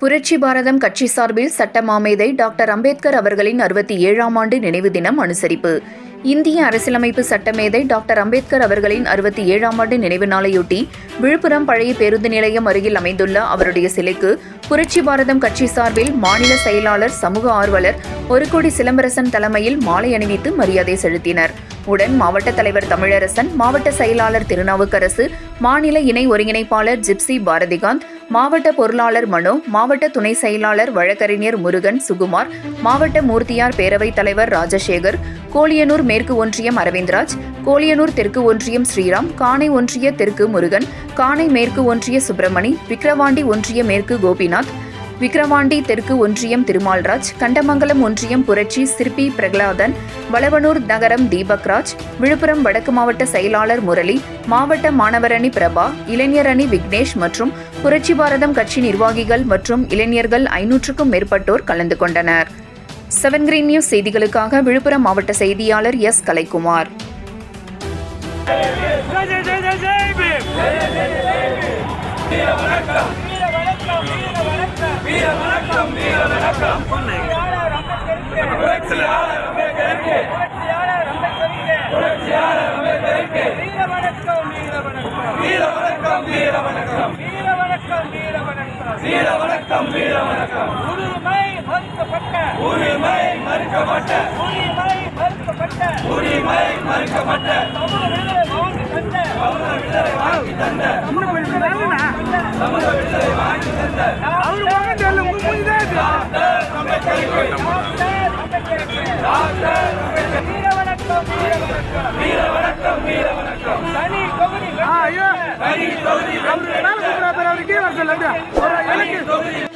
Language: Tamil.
புரட்சி பாரதம் கட்சி சார்பில் சட்ட மாமேதை டாக்டர் அம்பேத்கர் அவர்களின் அறுபத்தி ஏழாம் ஆண்டு நினைவு தினம் அனுசரிப்பு. இந்திய அரசியலமைப்பு சட்டமேதை டாக்டர் அம்பேத்கர் அவர்களின் அறுபத்தி ஏழாம் ஆண்டு நினைவு நாளையொட்டி விழுப்புரம் பழைய பேருந்து நிலையம் அருகில் அமைந்துள்ள அவருடைய சிலைக்கு புரட்சி பாரதம் கட்சி சார்பில் மாநில செயலாளர் சமூக ஆர்வலர் ஒரு கோடி சிலம்பரசன் தலைமையில் மாலை அணிவித்து மரியாதை செலுத்தினர். உடன் மாவட்ட தலைவர் தமிழரசன் மாவட்ட செயலாளர் திருநாவுக்கரசு மாநில இணை ஒருங்கிணைப்பாளர் ஜிப்சி பாரதிகாந்த் மாவட்ட பொருளாளர் மனோ மாவட்ட துணை செயலாளர் வழக்கறிஞர் முருகன் சுகுமார் மாவட்ட மூர்த்தியார் பேரவைத் தலைவர் ராஜசேகர் கோலியனூர் மேற்கு ஒன்றியம் அரவிந்த்ராஜ் கோலியனூர் தெற்கு ஒன்றியம் ஸ்ரீராம் காணை ஒன்றிய தெற்கு முருகன் காணை மேற்கு ஒன்றிய சுப்பிரமணி விக்கிரவாண்டி ஒன்றிய மேற்கு கோபிநாத் விக்கிரவாண்டி தெற்கு ஒன்றியம் திருமால்ராஜ் கண்டமங்கலம் ஒன்றியம் புரட்சி சிற்பி பிரகலாதன் வளவனூர் நகரம் தீபக்ராஜ் விழுப்புரம் வடக்கு மாவட்ட செயலாளர் முரளி மாவட்ட மாணவரணி பிரபா இளைஞரணி விக்னேஷ் மற்றும் புரட்சி பாரதம் கட்சி நிர்வாகிகள் மற்றும் இளைஞர்கள் ஐநூற்றுக்கும் மேற்பட்டோர் கலந்து கொண்டனர். செவன் கிரீன் நியூஸ் செய்திகளுக்காக விழுப்புரம் மாவட்ட செய்தியாளர் எஸ் கலைக்குமார். வீர வணக்கம் வீர வணக்கம் வீர வணக்கம் வீர வணக்கம் புரட்சியாளர் அம்பேத்கருக்கு புரட்சியாளர் அம்பேத்கருக்கு புரட்சியாளர் அம்பேத்கருக்கு வீர வணக்கம் வீர வணக்கம் வீர வணக்கம் வீர வணக்கம் வீர வணக்கம் வீர வணக்கம் வீர வணக்கம் உரிமை மறுக்கப்பட்ட உரிமை மறுக்கப்பட்ட உரிமை மறுக்கப்பட்ட உரிமை மறுக்கப்பட்ட சமூக விடுதலை வாங்கி தந்த சமூக விடுதலை வாங்கி தந்த சமூக விடுதலை வாங்கி தந்த சமூக விடுதலை வாங்கி தந்த அவர் வாங்க தெரியல முன்முடிதே டாக்டர் அம்பேத்கருக்கு டாக்டர் அம்பேத்கர் வீர வணக்கம் வீர வணக்கம் வீர வணக்கம் வீர வணக்கம் தனி தொகுதி ஐயோ தனி தொகுதி அவருக்கு வர சொல்லுங்க ஒரு எனக்கு தொகுதி